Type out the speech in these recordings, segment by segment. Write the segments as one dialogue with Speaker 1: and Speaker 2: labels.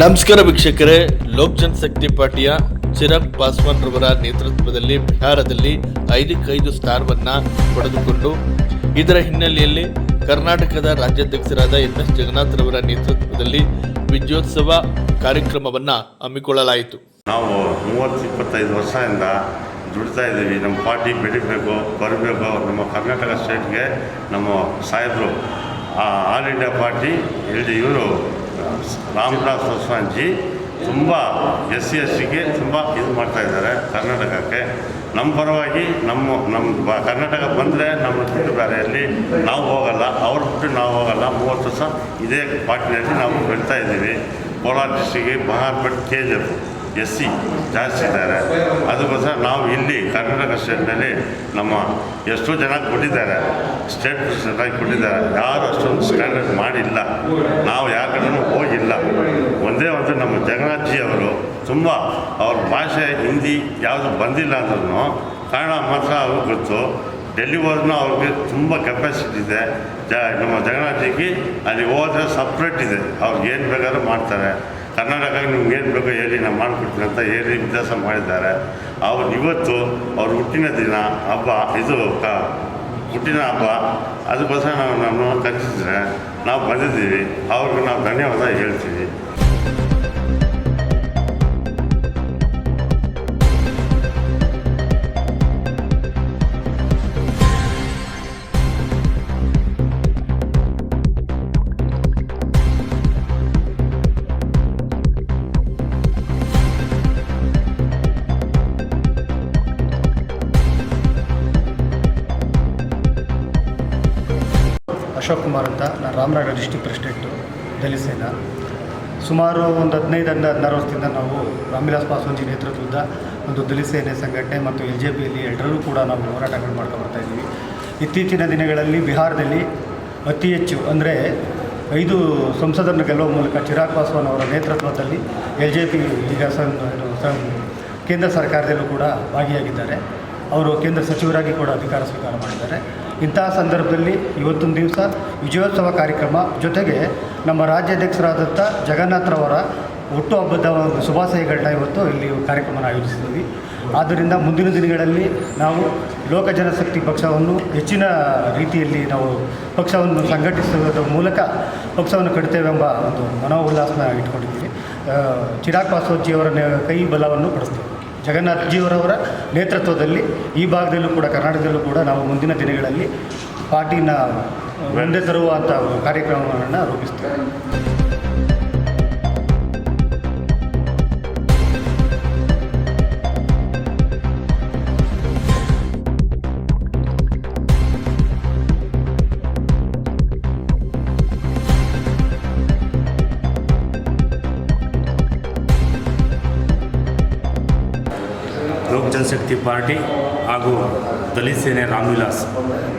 Speaker 1: ನಮಸ್ಕಾರ ವೀಕ್ಷಕರೇ, ಲೋಕ್ ಜನಶಕ್ತಿ ಪಾರ್ಟಿಯ ಚಿರಾಗ್ ಪಾಸ್ವಾನ್ ರವರ ನೇತೃತ್ವದಲ್ಲಿ ಬಿಹಾರದಲ್ಲಿ ಐದಕ್ಕೈದು ಸ್ಥಾನವನ್ನ ಪಡೆದುಕೊಂಡು, ಇದರ ಹಿನ್ನೆಲೆಯಲ್ಲಿ ಕರ್ನಾಟಕದ ರಾಜ್ಯಾಧ್ಯಕ್ಷರಾದ ಎನ್ ಎಸ್ ಜಗನ್ನಾಥ್ ರವರ ನೇತೃತ್ವದಲ್ಲಿ ವಿಜಯೋತ್ಸವ ಕಾರ್ಯಕ್ರಮವನ್ನ ಹಮ್ಮಿಕೊಳ್ಳಲಾಯಿತು.
Speaker 2: ನಾವು ಮೂವತ್ತು ಇಪ್ಪತ್ತೈದು ವರ್ಷದಿಂದ ದುಡಿತಾ ಇದ್ದೀವಿ. ನಮ್ಮ ಪಾರ್ಟಿ ಬೆಳಿಬೇಕು, ಬರಬೇಕು. ನಮ್ಮ ಕರ್ನಾಟಕ ಸ್ಟೇಟ್ಗೆ ನಮ್ಮ ಸಾಹೇಬರು ಆಲ್ ಇಂಡಿಯಾ ಪಾರ್ಟಿ ಇಲ್ಲಿ ಇವರು ರಾಮದಾಸ್ ಪಾಸ್ವಾನ್ಜಿ ತುಂಬ ಎಸ್ ಸಿ ಎಸ್ ಸಿಗೆ ತುಂಬ ಇದು ಮಾಡ್ತಾ ಇದ್ದಾರೆ ಕರ್ನಾಟಕಕ್ಕೆ. ನಮ್ಮ ಪರವಾಗಿ ನಮ್ಮ ನಮ್ಮ ಬ- ಕರ್ನಾಟಕ ಬಂದರೆ ನಮ್ಮ ಬಿಟ್ಟು ಬೇರೆಯಲ್ಲಿ ನಾವು ಹೋಗಲ್ಲ, ಅವ್ರ ಬಿಟ್ಟು ನಾವು ಹೋಗಲ್ಲ. ಮೂವತ್ತು ವರ್ಷ ಇದೇ ಪಾರ್ಟಿನಲ್ಲಿ ನಾವು ಬೆಳ್ತಾ ಇದ್ದೀವಿ. ಕೋಲಾರ ಡಿಸ್ಟಿಕ್ಗೆ ಬಹಾರ್ಪಟ್ ಕೆ ಜಿ ಎಸ್ ಸಿ ಜಾಸ್ತಿ ಇದ್ದಾರೆ. ಅದಕ್ಕೋಸ್ಕರ ನಾವು ಇಲ್ಲಿ ಕರ್ನಾಟಕ ಸ್ಟೇಟ್ನಲ್ಲಿ ನಮ್ಮ ಎಷ್ಟೋ ಜನ ಕೊಟ್ಟಿದ್ದಾರೆ. ಸ್ಟೇಟ್ ಪ್ರೆಸಿಡೆಂಟಾಗಿ ಕೊಟ್ಟಿದ್ದಾರೆ. ಯಾರು ಅಷ್ಟೊಂದು ಸ್ಟ್ಯಾಂಡರ್ಡ್ ಮಾಡಿಲ್ಲ. ನಾವು ಯಾರ ಕಡೆನೂ ಹೋಗಿಲ್ಲ. ಒಂದೇ ಒಂದು ನಮ್ಮ ಜಗನ್ನಾಥ್ಜಿ ಅವರು ತುಂಬ ಅವ್ರ ಭಾಷೆ ಹಿಂದಿ ಯಾವುದು ಬಂದಿಲ್ಲ ಅಂದ್ರೂ ಕನ್ನಡ ಮಾತ್ರ ಅವ್ರಿಗೆ ಗೊತ್ತು. ಹೋದ್ರೂ ಅವ್ರಿಗೆ ತುಂಬ ಕೆಪಾಸಿಟಿ ಇದೆ. ಜ ನಮ್ಮ ಜಗನ್ನಾಥಿಗೆ ಅಲ್ಲಿ ಹೋದ್ರೆ ಸಪ್ರೇಟ್ ಇದೆ. ಅವ್ರಿಗೆ ಏನು ಬೇಕಾದ್ರೂ ಮಾಡ್ತಾರೆ. ಕರ್ನಾಟಕಕ್ಕೆ ನಿಮ್ಗೆ ಏನು ಬೇಕೋ ಹೇಳಿ, ನಾನು ಮಾಡಿಕೊಡ್ತೀನಿ ಅಂತ ಹೇಳಿ ವ್ಯತ್ಯಾಸ ಮಾಡಿದ್ದಾರೆ. ಅವ್ರು ಇವತ್ತು ಅವ್ರ ಹುಟ್ಟಿನ ದಿನ ಹಬ್ಬ, ಇದು ಕ, ಹುಟ್ಟಿನ ಹಬ್ಬ. ಅದಕ್ಕೋಸ್ಕರ ನಾವು ನಮ್ಮನ್ನು ಕರೆಸಿದ್ರೆ ನಾವು ಬಂದಿದ್ದೀವಿ. ಅವ್ರಿಗೆ ನಾವು ಧನ್ಯವಾದ ಹೇಳ್ತೀವಿ.
Speaker 3: ರಾಮನಗರ ಡಿಸ್ಟಿಕ್ ಪ್ರೆಸಿಡೆಂಟು, ದಲಿತ ಸುಮಾರು ಒಂದು ಹದಿನೈದರಿಂದ ಹದಿನಾರು ವರ್ಷದಿಂದ ನಾವು ರಾಮ್ವಿಲಾಸ್ ಪಾಸ್ವಾನ್ಜಿ ನೇತೃತ್ವದ ಒಂದು ದಲಿತ ಸೇನೆ ಸಂಘಟನೆ ಮತ್ತು ಎಲ್ ಜೆ ಪಿಯಲ್ಲಿ ಎಲ್ಲರೂ ಕೂಡ ನಾವು ಹೋರಾಟಗಳು ಮಾಡ್ಕೊಂಡು ಇದ್ದೀವಿ. ಇತ್ತೀಚಿನ ದಿನಗಳಲ್ಲಿ ಬಿಹಾರದಲ್ಲಿ ಅತಿ ಹೆಚ್ಚು ಅಂದರೆ ಐದು ಸಂಸದರನ್ನು ಗೆಲ್ಲುವ ಮೂಲಕ ಚಿರಾಗ್ ಪಾಸ್ವಾನ್ ಅವರ ನೇತೃತ್ವದಲ್ಲಿ ಎಲ್ ಜೆ ಪಿ ಈಗ ಕೇಂದ್ರ ಸರ್ಕಾರದಲ್ಲೂ ಕೂಡ ಭಾಗಿಯಾಗಿದ್ದಾರೆ. ಅವರು ಕೇಂದ್ರ ಸಚಿವರಾಗಿ ಕೂಡ ಅಧಿಕಾರ ಸ್ವೀಕಾರ ಮಾಡಿದ್ದಾರೆ. ಇಂತಹ ಸಂದರ್ಭದಲ್ಲಿ ಇವತ್ತೊಂದು ದಿವಸ ವಿಜಯೋತ್ಸವ ಕಾರ್ಯಕ್ರಮ ಜೊತೆಗೆ ನಮ್ಮ ರಾಜ್ಯಾಧ್ಯಕ್ಷರಾದಂಥ ಜಗನ್ನಾಥರವರ ಹುಟ್ಟುಹಬ್ಬದ ಒಂದು ಶುಭಾಶಯಗಳನ್ನ ಇವತ್ತು ಇಲ್ಲಿ ಕಾರ್ಯಕ್ರಮ ಆಯೋಜಿಸಿದ್ವಿ ಆದ್ದರಿಂದ ಮುಂದಿನ ದಿನಗಳಲ್ಲಿ ನಾವು ಲೋಕ ಜನಶಕ್ತಿ ಪಕ್ಷವನ್ನು ಹೆಚ್ಚಿನ ರೀತಿಯಲ್ಲಿ ನಾವು ಪಕ್ಷವನ್ನು ಸಂಘಟಿಸುವುದರ ಮೂಲಕ ಪಕ್ಷವನ್ನು ಕಟ್ತೇವೆಂಬ ಒಂದು ಮನೋಲ್ಲಾಸನ ಇಟ್ಕೊಂಡಿದ್ದೀವಿ. ಆ, ಚಿರಾಗ್ ಪಾಸ್ವಾಜಿಯವರ ಕೈ ಬಲವನ್ನು ಕೊಡಿಸ್ತೇವೆ. ಜಗನ್ನಾಥ್ ಜಿಯವರವರ ನೇತೃತ್ವದಲ್ಲಿ ಈ ಭಾಗದಲ್ಲೂ ಕೂಡ, ಕರ್ನಾಟಕದಲ್ಲೂ ಕೂಡ ನಾವು ಮುಂದಿನ ದಿನಗಳಲ್ಲಿ ಪಾರ್ಟಿನ ಒಂದೇ ತರುವಂಥ ಕಾರ್ಯಕ್ರಮಗಳನ್ನು ರೂಪಿಸ್ತೇವೆ.
Speaker 4: ಜನಶಕ್ತಿ ಪಾರ್ಟಿ ಹಾಗೂ ದಲಿತ ಸೇನೆ ರಾಮ್ವಿಲಾಸ್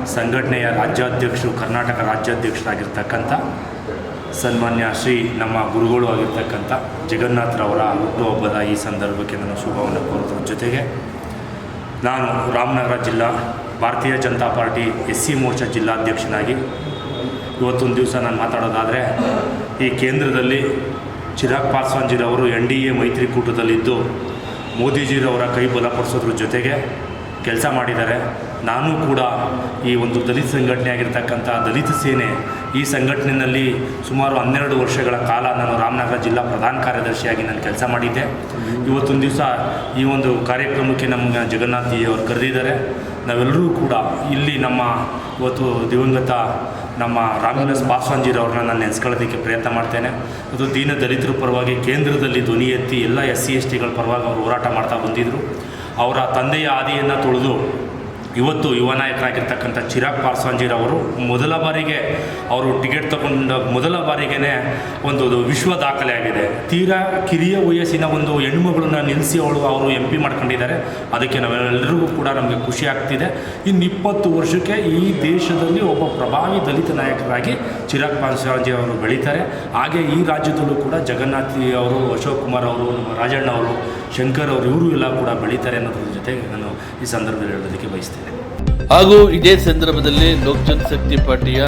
Speaker 4: ಸಂಘಟನೆಯ ರಾಜ್ಯಾಧ್ಯಕ್ಷರು ಕರ್ನಾಟಕ ರಾಜ್ಯಾಧ್ಯಕ್ಷರಾಗಿರ್ತಕ್ಕಂಥ ಸನ್ಮಾನ್ಯ ಶ್ರೀ ನಮ್ಮ ಗುರುಗಳು ಆಗಿರ್ತಕ್ಕಂಥ ಜಗನ್ನಾಥರವರ ಹುಟ್ಟುಹಬ್ಬದ ಈ ಸಂದರ್ಭಕ್ಕೆ ನಾನು ಶುಭವನ್ನು ಕೋರುವುದರ ಜೊತೆಗೆ ನಾನು ರಾಮನಗರ ಜಿಲ್ಲಾ Bharatiya Janata Party S C Morcha ಜಿಲ್ಲಾಧ್ಯಕ್ಷನಾಗಿ ಇವತ್ತೊಂದು ದಿವಸ ನಾನು ಮಾತಾಡೋದಾದರೆ ಈ ಕೇಂದ್ರದಲ್ಲಿ ಚಿರಾಗ್ ಪಾಸ್ವಾನ್ಜಿರವರು ಎನ್ ಡಿ ಎ ಮೈತ್ರಿಕೂಟದಲ್ಲಿದ್ದು ಮೋದಿಜಿರವರ ಕೈ ಬಲಪಡಿಸೋದ್ರ ಜೊತೆಗೆ ಕೆಲಸ ಮಾಡಿದ್ದಾರೆ. ನಾನು ಕೂಡ ಈ ಒಂದು ದಲಿತ ಸಂಘಟನೆ ಆಗಿರ್ತಕ್ಕಂಥ ದಲಿತ ಸೇನೆ ಈ ಸಂಘಟನೆಯಲ್ಲಿ ಸುಮಾರು ಹನ್ನೆರಡು ವರ್ಷಗಳ ಕಾಲ ನಾನು ರಾಮನಗರ ಜಿಲ್ಲಾ ಪ್ರಧಾನ ಕಾರ್ಯದರ್ಶಿಯಾಗಿ ನಾನು ಕೆಲಸ ಮಾಡಿದ್ದೆ. ಇವತ್ತೊಂದು ದಿವಸ ಈ ಒಂದು ಕಾರ್ಯಕ್ರಮಕ್ಕೆ ನಮ್ಮ ಜಗನ್ನಾಥ್ ಅವರು ಕರೆದಿದ್ದಾರೆ. ನಾವೆಲ್ಲರೂ ಕೂಡ ಇಲ್ಲಿ ನಮ್ಮ ಇವತ್ತು ದಿವಂಗತ ನಮ್ಮ ರಾಮವಿಲಾಸ್ ಪಾಸ್ವಾನ್ಜಿರವ್ರನ್ನ ನಾನು ನೆನೆಸ್ಕೊಳ್ಳೋದಕ್ಕೆ ಪ್ರಯತ್ನ ಮಾಡ್ತೇನೆ. ಅದು ದೀನ ದಲಿತರ ಪರವಾಗಿ ಕೇಂದ್ರದಲ್ಲಿ ಧ್ವನಿ ಎತ್ತಿ ಎಲ್ಲ ಎಸ್ ಸಿ ಎಸ್ ಟಿಗಳ ಪರವಾಗಿ ಅವರು ಹೋರಾಟ ಮಾಡ್ತಾ ಬಂದಿದ್ದರು ಅವರ ತಂದೆಯ ಆದಿಯನ್ನು ತುಳಿದು ಇವತ್ತು ಯುವ ನಾಯಕರಾಗಿರ್ತಕ್ಕಂಥ ಚಿರಾಗ್ ಪಾಸ್ವಾನ್ಜಿರವರು ಮೊದಲ ಬಾರಿಗೆ ಅವರು ಟಿಕೆಟ್ ತಗೊಂಡ ಮೊದಲ ಬಾರಿಗೇ ಒಂದು ವಿಶ್ವ ದಾಖಲೆ ಆಗಿದೆ ತೀರಾ ಕಿರಿಯ ವಯಸ್ಸಿನ ಒಂದು ಹೆಣ್ಮಗಳನ್ನು ನಿಲ್ಲಿಸಿ ಅವಳು ಅವರು ಎಂ ಪಿ ಮಾಡ್ಕೊಂಡಿದ್ದಾರೆ. ಅದಕ್ಕೆ ನಾವೆಲ್ಲರಿಗೂ ಕೂಡ ನಮಗೆ ಖುಷಿ ಆಗ್ತಿದೆ. ಇನ್ನು ಇಪ್ಪತ್ತು ವರ್ಷಕ್ಕೆ ಈ ದೇಶದಲ್ಲಿ ಒಬ್ಬ ಪ್ರಭಾವಿ ದಲಿತ ನಾಯಕರಾಗಿ ಚಿರಾಗ್ ಪಾರ್ಸಾಂಜಿ ಅವರು ಬೆಳೀತಾರೆ. ಹಾಗೆ ಈ ರಾಜ್ಯದಲ್ಲೂ ಕೂಡ ಜಗನ್ನಾಥಿ ಅವರು, ಅಶೋಕ್ ಕುಮಾರ್ ಅವರು ರಾಜಣ್ಣ ಅವರು ಶಂಕರ್ ಅವರು ಇವರು ಎಲ್ಲ ಕೂಡ ಬೆಳೀತಾರೆ ಅನ್ನೋದ್ರ ಜೊತೆಗೆ ನಾನು ಈ ಸಂದರ್ಭದಲ್ಲಿ ಹೇಳೋದಕ್ಕೆ ಬಯಸ್ತೇನೆ.
Speaker 1: ಹಾಗೂ ಇದೇ ಸಂದರ್ಭದಲ್ಲಿ ಲೋಕ್ ಜನಶಕ್ತಿ ಪಾರ್ಟಿಯ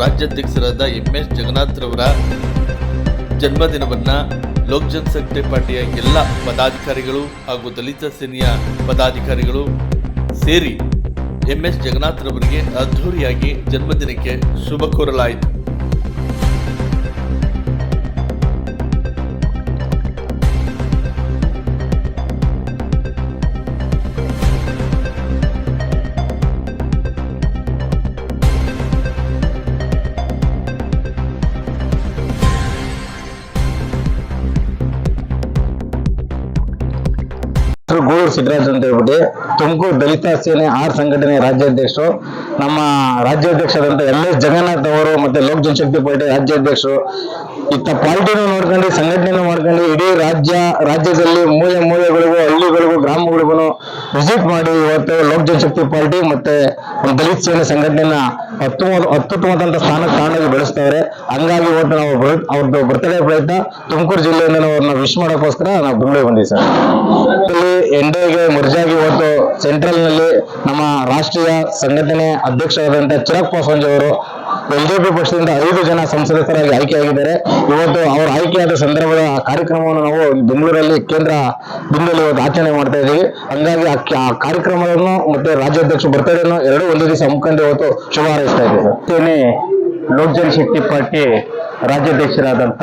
Speaker 1: ರಾಜ್ಯಾಧ್ಯಕ್ಷರಾದ ಎಂ ಎಸ್ ಜಗನ್ನಾಥ್ ರವರ ಜನ್ಮದಿನವನ್ನ ಲೋಕ್ ಜನಶಕ್ತಿ ಪಾರ್ಟಿಯ ಎಲ್ಲ ಪದಾಧಿಕಾರಿಗಳು ಹಾಗೂ ದಲಿತ ಸೇನೆಯ ಪದಾಧಿಕಾರಿಗಳು ಸೇರಿ ಎಂ ಎಂಎಸ್ ಜಗನ್ನಾಥ್ರವರಿಗೆ ಅದ್ಧೂರಿಯಾಗಿ ಜನ್ಮದಿನಕ್ಕೆ ಶುಭ ಕೋರಲಾಯಿತು.
Speaker 5: ಹೆಸರು ಗೂಳೂರು ಸಿದ್ದರಾಜ್ ಅಂತ ಹೇಳ್ಬಿಟ್ಟು ತುಮಕೂರು ದಲಿತ ಸೇನೆ ಆರ್ ಸಂಘಟನೆ ರಾಜ್ಯಾಧ್ಯಕ್ಷರು, ನಮ್ಮ ರಾಜ್ಯಾಧ್ಯಕ್ಷರಾದಂಥ ಎಲ್ ಎಸ್ ಜಗನ್ನಾಥ್ ಅವರು ಮತ್ತೆ ಲೋಕ್ ಜನಶಕ್ತಿ ಪಾರ್ಟಿ ರಾಜ್ಯಾಧ್ಯಕ್ಷರು ಇತ್ತ ಪಾರ್ಟಿನೂ ನೋಡ್ಕೊಂಡು, ಸಂಘಟನೆನೂ ಮಾಡ್ಕೊಂಡು ಇಡೀ ರಾಜ್ಯ, ರಾಜ್ಯದಲ್ಲಿ ಮೂಲೆ ಮೂಲೆಗಳಿಗೂ ಹಳ್ಳಿಗಳಿಗೂ, ಗ್ರಾಮಗಳಿಗೂ ವಿಸಿಟ್ ಮಾಡಿ ಇವತ್ತು ಲೋಕ್ ಜನಶಕ್ತಿ ಪಾರ್ಟಿ ಮತ್ತೆ ದಲಿತ ಸೇನೆ ಸಂಘಟನೆನ ಅತ್ಯುತ್ತಮ ಅತ್ಯುತ್ತಮವಾದಂತಹ ಸ್ಥಾನಕ್ಕೆ ತಗೊಂಡೋಗಿ ಬೆಳೆಸ್ತಾವ್ರೆ. ಹಂಗಾಗಿ ಇವತ್ತು ನಾವು ಅವ್ರದ್ದು ಬರ್ತಡೇ ಪ್ರಯತ್ನ ತುಮಕೂರು ಜಿಲ್ಲೆಯಿಂದ ನಾವು ಅವ್ರನ್ನ ವಿಶ್ ಮಾಡೋಕ್ಕೋಸ್ಕರ ನಾವು ಬೆಂಗಳೂರಿಗೆ ಬಂದಿವಿ ಸರ್. ಇಲ್ಲಿ ಎನ್ಡಿಎಗೆ ಮರ್ಜಾಗಿ ಇವತ್ತು ಸೆಂಟ್ರಲ್ನಲ್ಲಿ ನಮ್ಮ ರಾಷ್ಟ್ರೀಯ ಸಂಘಟನೆ ಅಧ್ಯಕ್ಷರಾದಂತ ಚಿರಾಗ್ ಪಾಸ್ವಾನ್ ಅವರು ಎಲ್ಜೆಪಿ ಪಕ್ಷದಿಂದ ಐದು ಜನ ಸಂಸದರಾಗಿ ಆಯ್ಕೆಯಾಗಿದ್ದಾರೆ. ಇವತ್ತು ಅವರು ಆಯ್ಕೆಯಾದ ಸಂದರ್ಭದ ಕಾರ್ಯಕ್ರಮವನ್ನು ನಾವು ಬೆಂಗಳೂರಲ್ಲಿ ಕೇಂದ್ರ ಬಿಂದುವಲ್ಲಿ ಇವತ್ತು ಆಚರಣೆ ಮಾಡ್ತಾ ಇದ್ದೀವಿ. ಹಂಗಾಗಿ ಆ ಕಾರ್ಯಕ್ರಮವನ್ನು ಮತ್ತೆ ರಾಜ್ಯಾಧ್ಯಕ್ಷ ಬರ್ತಾರೆ ಎರಡೂ, ಒಂದು ದಿವಸ ಮುಖಂಡ ಇವತ್ತು ಶುಭ ಹಾರೈಸ್ತಾ ಇದ್ದೀವಿ ಲೋಕ್ ಜನಶಕ್ತಿ ಪಾರ್ಟಿ ರಾಜ್ಯಾಧ್ಯಕ್ಷರಾದಂಥ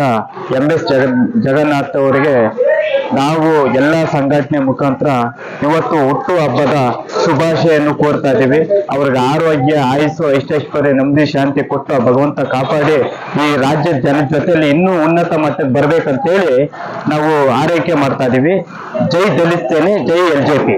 Speaker 5: ಎಂ ಎಸ್ ಜಗ, ಜಗನ್ನಾಥ್ ಅವರಿಗೆ ನಾವು ಎಲ್ಲ ಸಂಘಟನೆ ಮುಖಾಂತರ ಇವತ್ತು ಹುಟ್ಟು ಹಬ್ಬದ ಶುಭಾಶಯನ್ನು ಕೋರ್ತಾ ಇದ್ದೀವಿ. ಅವ್ರಿಗೆ ಆರೋಗ್ಯ, ಆಯುಸ್ಸು ಐಶ್ವರ್ಯ ನೆಮ್ಮದಿ, ಶಾಂತಿ ಕೊಟ್ಟು ಭಗವಂತ ಕಾಪಾಡಿ ಈ ರಾಜ್ಯದ ಜನ ಜೊತೆಯಲ್ಲಿ ಇನ್ನೂ ಉನ್ನತ ಮಟ್ಟಕ್ಕೆ ಬರಬೇಕಂತೇಳಿ ನಾವು ಆರೈಕೆ ಮಾಡ್ತಾ ಇದ್ದೀವಿ. ಜೈ ದಲಿತೇನೆ ಜೈ ಎಲ್ ಜೆ ಪಿ.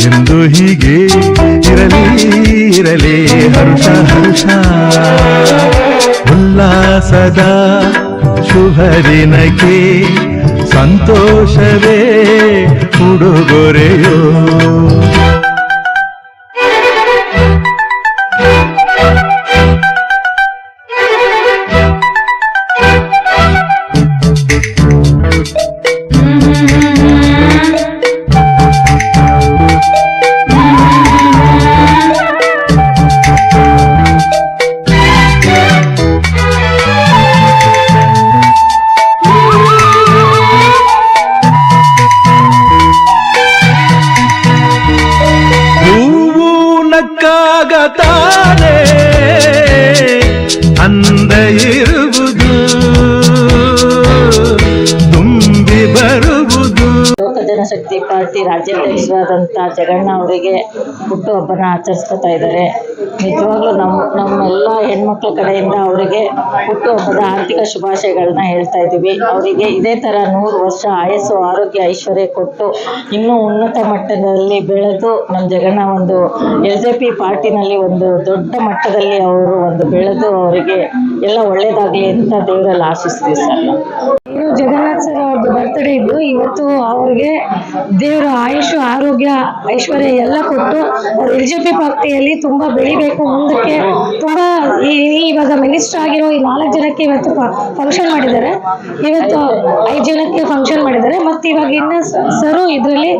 Speaker 6: ಎಂದು ಹೀಗೆ ಇರಲಿ ಇರಲಿ ಹರ್ಷ ಹರ್ಷ. ಉಲ್ಲಾಸದ ಶುಭರಿನಕ್ಕೆ ಸಂತೋಷವೇ ಉಡುಗೊರೆಯೋ.
Speaker 7: ಪಾರ್ಟಿ ರಾಜ್ಯಾಧ್ಯಕ್ಷರಾದಂಥ ಜಗಣ್ಣ ಅವರಿಗೆ ಹುಟ್ಟುಹಬ್ಬನ ಆಚರಿಸ್ಕೊತಾ ಇದ್ದಾರೆ. ನಿಜವಾಗ್ಲೂ ನಮ್ಮ, ನಮ್ಮೆಲ್ಲ ಹೆಣ್ಮಕ್ಳ ಕಡೆಯಿಂದ ಅವರಿಗೆ ಹುಟ್ಟುಹಬ್ಬದ ಆರ್ಥಿಕ ಶುಭಾಶಯಗಳನ್ನ ಹೇಳ್ತಾ ಇದ್ದೀವಿ. ಅವರಿಗೆ ಇದೇ ಥರ ನೂರು ವರ್ಷ ಆಯಸ್ಸು, ಆರೋಗ್ಯ, ಐಶ್ವರ್ಯ ಕೊಟ್ಟು ಇನ್ನೂ ಉನ್ನತ ಮಟ್ಟದಲ್ಲಿ ಬೆಳೆದು ನಮ್ಮ ಜಗಣ್ಣ ಒಂದು ಎಲ್ ಜೆ ಪಿ ಪಾರ್ಟಿನಲ್ಲಿ ಒಂದು ದೊಡ್ಡ ಮಟ್ಟದಲ್ಲಿ ಅವರು ಒಂದು ಬೆಳೆದು ಅವರಿಗೆ ಎಲ್ಲ ಒಳ್ಳೇದಾಗಲಿ ಅಂತ ದೇವರಲ್ಲಿ ಆಶಿಸ್ತೀವಿ ಸರ್.
Speaker 8: ಜಗನ್ನಾಥ್ ಸರ್ ಅವ್ರದ್ದು ಬರ್ತ್ಡೇ ಇದ್ದು ಇವತ್ತು ಅವ್ರಿಗೆ ದೇವರ ಆಯುಷು, ಆರೋಗ್ಯ, ಐಶ್ವರ್ಯ ಎಲ್ಲ ಕೊಟ್ಟು ಎಲ್ ಜೆ ಪಿ ಪಾರ್ಟಿಯಲ್ಲಿ ತುಂಬ ಬೆಳಿಬೇಕು. ಮುಂದಕ್ಕೆ ತುಂಬ ಇವಾಗ ಮಿನಿಸ್ಟರ್ ಆಗಿರೋ ಈ ನಾಲ್ಕು ಜನಕ್ಕೆ ಇವತ್ತು ಫಂಕ್ಷನ್ ಮಾಡಿದ್ದಾರೆ. ಇವತ್ತು ಐದು ಜನಕ್ಕೆ ಫಂಕ್ಷನ್ ಮಾಡಿದ್ದಾರೆ. ಮತ್ತು ಇವಾಗ ಇನ್ನು ಸರು ಇದರಲ್ಲಿ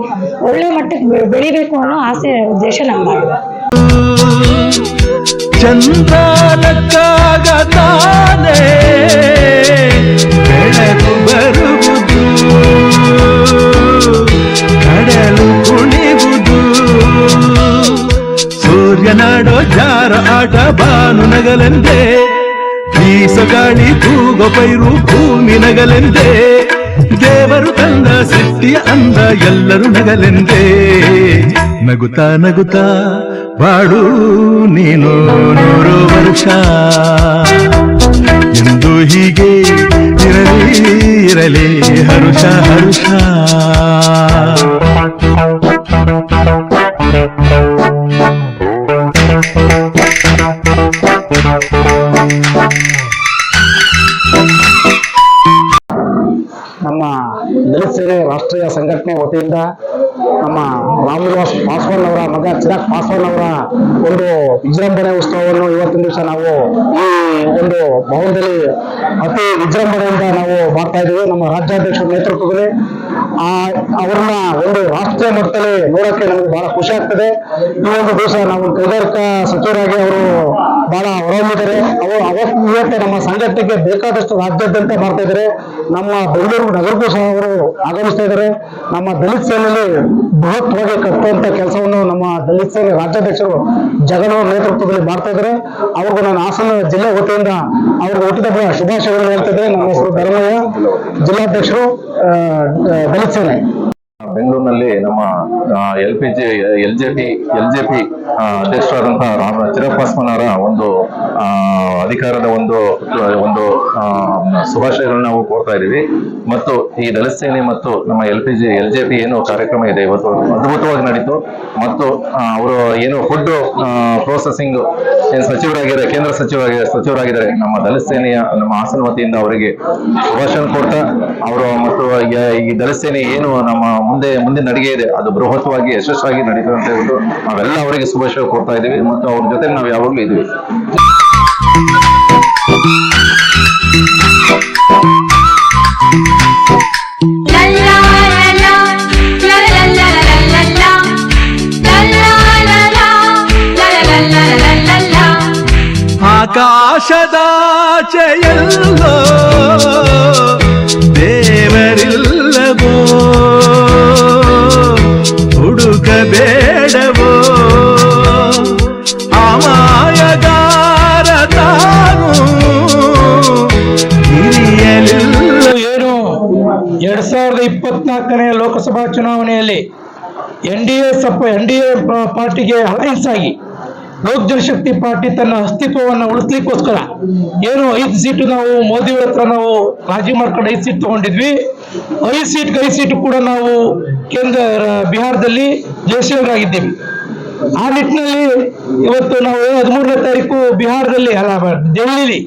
Speaker 8: ಒಳ್ಳೆ ಮಟ್ಟಕ್ಕೆ ಬೆಳಿಬೇಕು ಅನ್ನೋ ಆಸೆ, ಉದ್ದೇಶ
Speaker 6: ನಮ್ಮ ಕಡಲು ಕುಣಿವುದು. ಸೂರ್ಯನಾಡೋ ಜಾರ ಆಟ ಬಾನು ನಗಲೆಂದೇ. ಬೀಸಗಾಳಿ ಪೈರು ಭೂಮಿ ನಗಲೆಂದೇ. ದೇವರು ತಂದ ಸೃಷ್ಟಿಯ ಅಂದ ಎಲ್ಲರೂ ನಗಲೆಂದೇ. ನಗುತ್ತಾ ನಗುತ್ತಾ ಬಾಡು ನೀನು ನೂರು ವರ್ಷ. ಎಂದು ಹೀಗೆ ಇರಲಿ ಇರಲಿ ಹರುಷ ಹರುಷ.
Speaker 9: ನಮ್ಮ ದಲಿತ ರಾಷ್ಟ್ರೀಯ ಸಂಘಟನೆ ವತಿಯಿಂದ ನಮ್ಮ ಚಿರಾಗ್ ಪಾಸ್ವಾನ್ ಅವರ ಒಂದು ವಿಜೃಂಭಣೆ ಉತ್ಸವವನ್ನು ಇವತ್ತಿನ ದಿವಸ ನಾವು ಈ ಒಂದು ಭವನದಲ್ಲಿ ಅತಿ ವಿಜೃಂಭಣೆಯಿಂದ ನಾವು ಮಾಡ್ತಾ ಇದ್ದೀವಿ. ನಮ್ಮ ರಾಜ್ಯಾಧ್ಯಕ್ಷರ ನೇತೃತ್ವದಲ್ಲಿ ಆ, ಅವರನ್ನ ಒಂದು ರಾಷ್ಟ್ರೀಯ ಮಟ್ಟದಲ್ಲಿ ನೋಡಕ್ಕೆ ನಮ್ಗೆ ಬಹಳ ಖುಷಿ ಆಗ್ತದೆ. ಈ ಒಂದು ದಿವಸ ನಾವು ಕೈಗಾರಿಕಾ ಸಚಿವರಾಗಿ ಅವರು ಬಹಳ ಹೊರಹೊಮ್ಮಿದ್ದಾರೆ ಅವರು ಅವತ್ತು ನಮ್ಮ ಸಂಘಟನೆಗೆ ಬೇಕಾದಷ್ಟು ರಾಜ್ಯಾದ್ಯಂತ ಮಾಡ್ತಾ ಇದ್ದಾರೆ. ನಮ್ಮ ಬೆಂಗಳೂರು ನಗರಕ್ಕೂ ಸಹ ಅವರು ಆಗಮಿಸ್ತಾ ಇದ್ದಾರೆ. ನಮ್ಮ ದಲಿತ ಸೇನೆಯಲ್ಲಿ ಬೃಹತ್ವಾಗಿ ಕಟ್ಟುವಂತ ಕೆಲಸವನ್ನು ನಮ್ಮ ದಲಿತ ಸೇನೆ ರಾಜ್ಯಾಧ್ಯಕ್ಷರು ಜಗನ್ನವರ ನೇತೃತ್ವದಲ್ಲಿ ಮಾಡ್ತಾ ಇದ್ದಾರೆ. ಅವ್ರಿಗೂ ನಾನು ಹಾಸನ ಜಿಲ್ಲೆ ವತಿಯಿಂದ ಅವ್ರಿಗೆ ಹುಟ್ಟಿದ ಹಬ್ಬ ಶುಭಾಶಯಗಳನ್ನು ಹೇಳ್ತಾ ನಮ್ಮ ಹೆಸರು ಧರ್ಮಯ್ಯ, ಜಿಲ್ಲಾಧ್ಯಕ್ಷರು ದಲಿತ ಸೇನೆ.
Speaker 10: ಬೆಂಗಳೂರಿನಲ್ಲಿ ನಮ್ಮ L P G L J P L J P ಅಧ್ಯಕ್ಷರಾದಂತಹ Rama ಒಂದು ಅಧಿಕಾರದ ಒಂದು ಒಂದು ಶುಭಾಶಯಗಳನ್ನ ನಾವು ಕೋರ್ತಾ ಇದ್ದೀವಿ. ಮತ್ತು ಈ ದಲಿತ ಸೇನೆ ಮತ್ತು ನಮ್ಮ L P G, L J P ಏನು ಕಾರ್ಯಕ್ರಮ ಇದೆ, ಇವತ್ತು ಅದ್ಭುತವಾಗಿ ನಡೀತು. ಮತ್ತು ಅವರು ಏನು ಫುಡ್ ಪ್ರೊಸೆಸಿಂಗ್ ಏನು ಸಚಿವರಾಗಿದ್ದಾರೆ, ಕೇಂದ್ರ ಸಚಿವರಾಗಿ, ಸಚಿವರಾಗಿದ್ದಾರೆ. ನಮ್ಮ ದಲಿತ ಸೇನೆಯ ನಮ್ಮ ಹಾಸನ ವತಿಯಿಂದ ಅವರಿಗೆ ಶುಭಾಶಯ ಕೊಡ್ತಾ ಅವರು ಮತ್ತು ಈ ದಲಿತ ಸೇನೆ ಏನು ನಮ್ಮ ಮುಂದೆ ಮುಂದೆ ನಡಿಗೆ ಇದೆ, ಅದು ಬೃಹತ್ವಾಗಿ ಯಶಸ್ವಾಗಿ ನಡೀತು ಅಂತ ಹೇಳ್ಬಿಟ್ಟು ನಾವೆಲ್ಲ ಅವರಿಗೆ ಶುಭಾಶಯ ಕೊಡ್ತಾ ಇದ್ದೀವಿ. ಮತ್ತು ಅವ್ರ ಜೊತೆ ನಾವು ಯಾವಾಗಲೂ ಇದ್ದೀವಿ.
Speaker 11: ಆಕಾಶದ ಚಯಲ್ಲೋ ಇಪ್ಪತ್ನಾಲ್ಕನೇ ಲೋಕಸಭಾ ಚುನಾವಣೆಯಲ್ಲಿ ಎನ್ ಡಿ ಎ ಸಪ ಎನ್ ಡಿ ಎ ಪಾರ್ಟಿಗೆ ಅಲೈನ್ಸ್ ಆಗಿ ಲೋಕ್ ಜನಶಕ್ತಿ ಪಾರ್ಟಿ ತನ್ನ ಅಸ್ತಿತ್ವವನ್ನು ಉಳಿಸ್ಲಿಕ್ಕೋಸ್ಕರ ಏನು ಐದು ಸೀಟು ನಾವು ಮೋದಿ ಹತ್ರ ನಾವು ರಾಜಿ ಮಾಡ್ಕೊಂಡು ಐದು ಸೀಟ್ ತಗೊಂಡಿದ್ವಿ. ಐದು ಸೀಟ್ಗೆ ಐದು ಸೀಟು ಕೂಡ ನಾವು ಕೇಂದ್ರ ಬಿಹಾರದಲ್ಲಿ ಜಯಶೀಲರಾಗಿದ್ದೀವಿ. ಆ ನಿಟ್ಟಿನಲ್ಲಿ ಇವತ್ತು ನಾವು ಹದಿಮೂರನೇ ತಾರೀಕು ಬಿಹಾರದಲ್ಲಿ, ಅಲ್ಲ ದೆಹಲಿಲಿ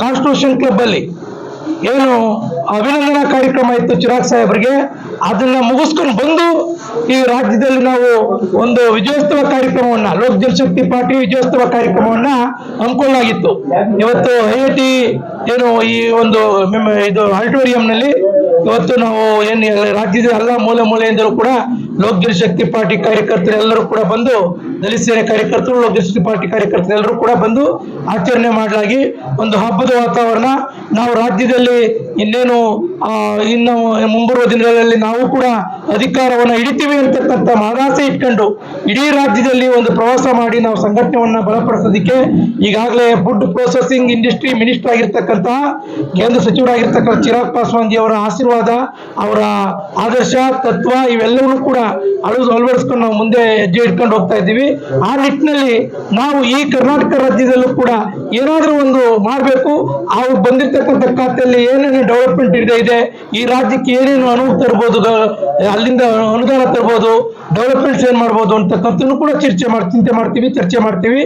Speaker 11: ಕಾನ್ಸ್ಟಿಟ್ಯೂಷನ್ ಕ್ಲಬ್ ಅಲ್ಲಿ ಏನು ಅಭಿನಂದನಾ ಕಾರ್ಯಕ್ರಮ ಇತ್ತು ಚಿರಾಗ್ ಸಾಹೇಬ್ರಿಗೆ. ಅದನ್ನ ಮುಗಿಸ್ಕೊಂಡು ಬಂದು ಈ ರಾಜ್ಯದಲ್ಲಿ ನಾವು ಒಂದು ವಿಜಯೋತ್ಸವ ಕಾರ್ಯಕ್ರಮವನ್ನ, ಲೋಕ್ ಜನಶಕ್ತಿ ಪಾರ್ಟಿ ವಿಜಯೋತ್ಸವ ಕಾರ್ಯಕ್ರಮವನ್ನ ಹಮ್ಮಿಕೊಳ್ಳಲಾಗಿತ್ತು. ಇವತ್ತು ಐ ಐ ಟಿ ಏನು ಈ ಒಂದು ಇದು ಆಡಿಟೋರಿಯಂನಲ್ಲಿ ಇವತ್ತು ನಾವು ಏನು ರಾಜ್ಯದ ಎಲ್ಲ ಮೂಲೆ ಮೂಲೆಯಿಂದಲೂ ಕೂಡ ಲೋಕ್ ಜನಶಕ್ತಿ ಪಾರ್ಟಿ ಕಾರ್ಯಕರ್ತರು ಎಲ್ಲರೂ ಕೂಡ ಬಂದು ದಲಿತ ಸೇನೆ ಕಾರ್ಯಕರ್ತರು ಜನಶಕ್ತಿ ಪಾರ್ಟಿ ಕಾರ್ಯಕರ್ತರು ಎಲ್ಲರೂ ಕೂಡ ಬಂದು ಆಚರಣೆ ಮಾಡಲಾಗಿ ಒಂದು ಹಬ್ಬದ ವಾತಾವರಣ ನಾವು ರಾಜ್ಯದಲ್ಲಿ ಇನ್ನೇನು ಇನ್ನು ಮುಂಬರುವ ದಿನಗಳಲ್ಲಿ ನಾವು ಕೂಡ ಅಧಿಕಾರವನ್ನು ಹಿಡಿತೀವಿ ಅಂತಕ್ಕಂಥ ಮಾದಾಸೆ ಇಟ್ಕೊಂಡು ಇಡೀ ರಾಜ್ಯದಲ್ಲಿ ಒಂದು ಪ್ರವಾಸ ಮಾಡಿ ನಾವು ಸಂಘಟನೆಯನ್ನ ಬಲಪಡಿಸೋದಕ್ಕೆ ಈಗಾಗಲೇ ಫುಡ್ ಪ್ರೊಸೆಸಿಂಗ್ ಇಂಡಸ್ಟ್ರಿ ಮಿನಿಸ್ಟರ್ ಆಗಿರ್ತಕ್ಕಂತಹ ಕೇಂದ್ರ ಸಚಿವರಾಗಿರ್ತಕ್ಕಂಥ ಚಿರಾಗ್ ಪಾಸ್ವಾನ್ ಜಿ ಅವರ ಆಶೀರ್ವಾದ, ಅವರ ಆದರ್ಶ, ತತ್ವ ಇವೆಲ್ಲವನ್ನೂ ಕೂಡ ಅಳು ಅಳವಡಿಸ್ಕೊಂಡು ನಾವು ಮುಂದೆ ಹೆಜ್ಜೆ ಇಟ್ಕೊಂಡು ಹೋಗ್ತಾ ಇದ್ದೀವಿ. ಆ ನಿಟ್ಟಿನಲ್ಲಿ ನಾವು ಈ ಕರ್ನಾಟಕ ರಾಜ್ಯದಲ್ಲೂ ಕೂಡ ಏನಾದರೂ ಒಂದು ಮಾಡಬೇಕು. ಅವ್ರು ಬಂದಿರತಕ್ಕಂಥ ಖಾತೆಯಲ್ಲಿ ಏನೇನು ಡೆವಲಪ್ಮೆಂಟ್ ಇದೆ ಇದೆ, ಈ ರಾಜ್ಯಕ್ಕೆ ಏನೇನು ಅನುಭವ ತರ್ಬೋದು ಅಲ್ಲಿಂದ ಅನುದಾನ ತರ್ಬೋದು ಡೆವಲಪ್ಮೆಂಟ್ಸ್ ಏನು ಮಾಡ್ಬೋದು ಅಂತಕ್ಕಂಥದ್ದು ಕೂಡ ಚರ್ಚೆ ಮಾಡಿ, ಚಿಂತೆ ಮಾಡ್ತೀವಿ, ಚರ್ಚೆ ಮಾಡ್ತೀವಿ.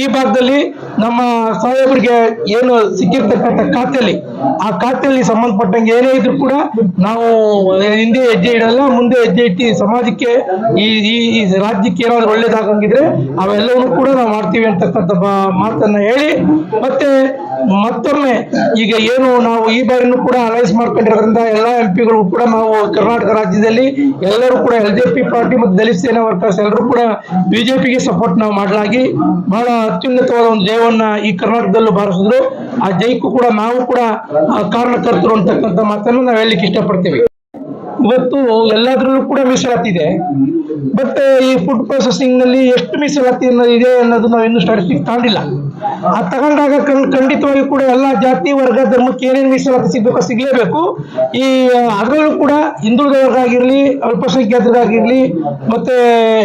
Speaker 11: ಈ ಭಾಗದಲ್ಲಿ ನಮ್ಮ ಸಾಹೇಬರಿಗೆ ಏನು ಸಿಕ್ಕಿರ್ತಕ್ಕಂಥ ಖಾತೆಯಲ್ಲಿ, ಆ ಖಾತೆಯಲ್ಲಿ ಸಂಬಂಧಪಟ್ಟಂಗೆ ಏನೇ ಇದ್ರು ಕೂಡ ನಾವು ಹಿಂದೆ ಹೆಜ್ಜೆ ಇಡಲ್ಲ, ಮುಂದೆ ಹೆಜ್ಜೆ ಇಟ್ಟು ಸಮಾಜಕ್ಕೆ ಈ ಈ ರಾಜ್ಯಕ್ಕೆ ಏನಾದ್ರು ಅವೆಲ್ಲವನ್ನೂ ಕೂಡ ನಾವು ಮಾಡ್ತೀವಿ ಅಂತಕ್ಕಂಥ ಮಾತನ್ನ ಹೇಳಿ, ಮತ್ತೆ ಮತ್ತೊಮ್ಮೆ ಈಗ ಏನು ನಾವು ಈ ಬಾರಿನೂ ಕೂಡ ಅಲೈನ್ಸ್ ಮಾಡ್ಕೊಂಡಿರೋದ್ರಿಂದ ಎಲ್ಲ ಎಂ ಪಿಗಳು ಕೂಡ ನಾವು ಕರ್ನಾಟಕ ರಾಜ್ಯದಲ್ಲಿ ಎಲ್ಲರೂ ಕೂಡ ಎಲ್ ಜೆ ಪಾರ್ಟಿ ಮತ್ತು ದಲಿತ ಸೇನಾ ವರ್ಕರ್ಸ್ ಎಲ್ಲರೂ ಕೂಡ ಬಿಜೆಪಿಗೆ ಸಪೋರ್ಟ್ ನಾವು ಮಾಡಲಾಗಿ ಬಹಳ ಅತ್ಯುನ್ನತವಾದ ಒಂದು ಜಯವನ್ನ ಈ ಕರ್ನಾಟಕದಲ್ಲೂ ಬಾರಿಸಿದ್ರು. ಆ ಜಯಕ್ಕೂ ಕೂಡ ನಾವು ಕೂಡ ಕಾರಣಕರ್ತರು ಅಂತಕ್ಕಂಥ ಮಾತನ್ನು ನಾವು ಹೇಳಲಿಕ್ಕೆ ಇಷ್ಟಪಡ್ತೀವಿ. ಇವತ್ತು ಎಲ್ಲದರಲ್ಲೂ ಕೂಡ ಮೀಸಲಾತಿ ಇದೆ. ಬಟ್ ಈ ಫುಡ್ ಪ್ರೊಸೆಸಿಂಗ್ನಲ್ಲಿ ಎಷ್ಟು ಮೀಸಲಾತಿ ಇದೆ ಅನ್ನೋದು ನಾವು ಇನ್ನೂ ಸ್ಟಾಟಿಸ್ಟಿಕ್ ತಗೊಂಡಿಲ್ಲ. ಆ ತಗೊಂಡಾಗ ಖಂಡ್- ಖಂಡಿತವಾಗಿ ಕೂಡ ಎಲ್ಲ ಜಾತಿ, ವರ್ಗ, ಧರ್ಮಕ್ಕೆ ಏನೇನು ಮೀಸಲಾತಿ ಸಿಗಬೇಕು ಸಿಗಲೇಬೇಕು. ಈ ಅದರಲ್ಲೂ ಕೂಡ ಹಿಂದುಳಿದ ವರ್ಗ ಆಗಿರ್ಲಿ ಅಲ್ಪಸಂಖ್ಯಾತರಿಗಾಗಿರ್ಲಿ, ಮತ್ತೆ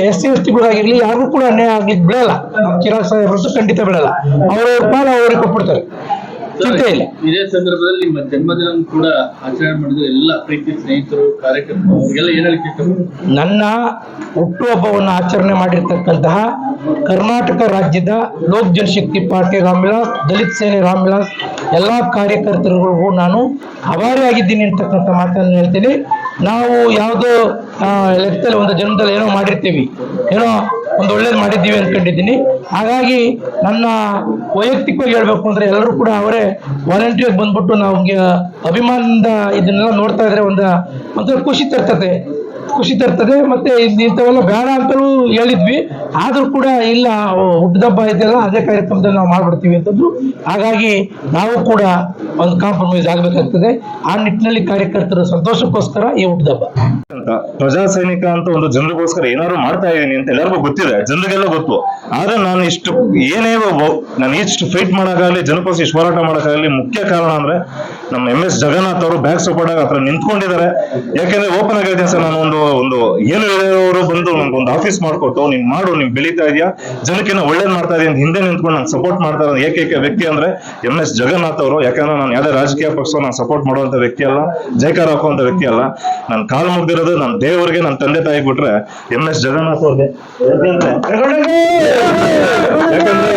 Speaker 11: ಎಸ್ ಸಿ ಎಸ್ ಟಿಗಳಾಗಿರ್ಲಿ ಯಾರಿಗೂ ಕೂಡ ಅನ್ಯಾಯ ಆಗ್ಲಿಕ್ಕೆ ಬಿಡಲ್ಲ. ಚಿರಾಗ್ ಖಂಡಿತ ಬಿಡಲ್ಲ. ಅವ್ರವ್ರ ಪಾಲ ಅವ್ರಿಗೆ ಕೊಟ್ಬಿಡ್ತಾರೆ. ಚಿಂತೆ ಇಲ್ಲ
Speaker 1: ಇದೇ ಸಂದರ್ಭದಲ್ಲಿ ನಿಮ್ಮ ಜನ್ಮದಿನ ಕೂಡ ಆಚರಣೆ ಮಾಡಿದ ಎಲ್ಲ ಪ್ರೀತಿ ಸ್ನೇಹಿತರು ಹೇಳಕ್ಕೆ
Speaker 11: ನನ್ನ ಹುಟ್ಟುಹಬ್ಬವನ್ನು ಆಚರಣೆ ಮಾಡಿರ್ತಕ್ಕಂತಹ ಕರ್ನಾಟಕ ರಾಜ್ಯದ ಲೋಕ್ ಜನಶಕ್ತಿ ಪಾರ್ಟಿ ರಾಮ್ವಿಲಾಸ್ ದಲಿತ ಸೇನೆ ರಾಮ್ವಿಲಾಸ್ ಎಲ್ಲಾ ಕಾರ್ಯಕರ್ತರುಗಳಿಗೂ ನಾನು ಅಭಾರಿಯಾಗಿದ್ದೀನಿ ಅಂತಕ್ಕಂಥ ಮಾತನ್ನು ಹೇಳ್ತೀನಿ. ನಾವು ಯಾವುದೋ ಲೆಕ್ಕದಲ್ಲಿ ಒಂದು ಜನ್ಮದಲ್ಲಿ ಏನೋ ಮಾಡಿರ್ತೀವಿ. ಏನೋ ಒಂದು ಒಳ್ಳೇದು ಮಾಡಿದ್ದೀವಿ ಅಂದ್ಕೊಂಡಿದ್ದೀನಿ ಹಾಗಾಗಿ ನನ್ನ ವೈಯಕ್ತಿಕವಾಗಿ ಹೇಳಬೇಕು ಅಂದರೆ ಎಲ್ಲರೂ ಕೂಡ ಅವರೇ ವಾಲಂಟಿಯರ್ ಬಂದ್ಬಿಟ್ಟು ನಮಗೆ ಅಭಿಮಾನದಿಂದ ಇದನ್ನೆಲ್ಲ ನೋಡ್ತಾ ಇದ್ರೆ ಒಂದು ಒಂಥರ ಖುಷಿ ತರ್ತದೆ. ಖುಷಿ ತರ್ತದೆ. ಮತ್ತೆ ಇಂಥವೆಲ್ಲ ಬೇಡ ಅಂತಲೂ ಹೇಳಿದ್ವಿ. ಆದ್ರೂ ಕೂಡ ಇಲ್ಲ ಹುಟ್ಟದಬ್ಬ ಇದೆಯಲ್ಲ, ಅದೇ ಕಾರ್ಯಕ್ರಮದಲ್ಲಿ ನಾವು ಮಾಡ್ಬಿಡ್ತೀವಿ ಅಂತಂದ್ರು. ಹಾಗಾಗಿ ನಾವು ಕೂಡ ಒಂದು ಕಾಂಪ್ರಮೈಸ್ ಆಗ್ಬೇಕಾಗ್ತದೆ. ಆ ನಿಟ್ಟಿನಲ್ಲಿ ಕಾರ್ಯಕರ್ತರ ಸಂತೋಷಕ್ಕೋಸ್ಕರ ಈ ಹುಟ್ಟದಬ್ಬ.
Speaker 6: ಪ್ರಜಾ ಸೈನಿಕ ಅಂತ ಒಂದು ಜನರಿಗೋಸ್ಕರ ಏನಾದ್ರು ಮಾಡ್ತಾ ಇದ್ದೀನಿ ಅಂತ ಎಲ್ಲರಿಗೂ ಗೊತ್ತಿದೆ. ಜನರಿಗೆಲ್ಲ ಗೊತ್ತು. ಆದ್ರೆ ನಾನು ಇಷ್ಟು, ಏನೇ ನಾನು ಇಷ್ಟು ಫೈಟ್ ಮಾಡೋಕ್ಕಾಗಲಿ, ಜನಕ್ಕೋಸ್ಕರ ಇಷ್ಟು ಹೋರಾಟ ಮಾಡೋಕ್ಕಾಗಲಿ ಮುಖ್ಯ ಕಾರಣ ಅಂದ್ರೆ ನಮ್ಮ ಎಂ ಎಸ್ ಜಗನ್ನಾಥ್ ಅವರು ಬ್ಯಾಕ್ ಸಪೋರ್ಟ್ ಆಗಿ ಹತ್ರ ನಿಂತ್ಕೊಂಡಿದ್ದಾರೆ. ಯಾಕೆಂದ್ರೆ ಓಪನ್ ಆಗಿ ಸರ್ ನಾನು ಒಂದು ಒಂದು ಏನು ಹೇಳೋರು ಬಂದು ಒಂದು ಆಫೀಸ್ ಮಾಡ್ಕೊಟ್ಟು, ನೀನ್ ಮಾಡು, ನೀನ್ ಬೆಳೀತಾ ಇದೆಯಾ? ಜನಕ್ಕೆ ಒಳ್ಳೇದ್ ಮಾಡ್ತಾ ಇದೆಯಾ? ಹಿಂದೆ ನಿಂತ್ಕೊಂಡು ನಾನು ಸಪೋರ್ಟ್ ಮಾಡ್ತಾ ಇರೋ ಏಕೈಕ ವ್ಯಕ್ತಿ ಅಂದ್ರೆ ಎಂ ಎಸ್ ಜಗನ್ನಾಥ್ ಅವರು. ಯಾಕಂದ್ರೆ ನಾನು ಯಾವುದೇ ರಾಜಕೀಯ ಪಕ್ಷ ನಾನು ಸಪೋರ್ಟ್ ಮಾಡುವಂತ ವ್ಯಕ್ತಿ ಅಲ್ಲ ಜೈಕಾರ ಹಾಕುವಂತ ವ್ಯಕ್ತಿ ಅಲ್ಲ. ನಾನು ಕಾಲು ಮುಗ್ದಿರೋದು ನನ್ನ ದೇವರಿಗೆ ನನ್ನ ತಂದೆ ತಾಯಿ ಬಿಟ್ರೆ ಎಂ ಎಸ್ ಜಗನ್ನಾಥ್ ಅವ್ರಿಗೆ. ಯಾಕಂದ್ರೆ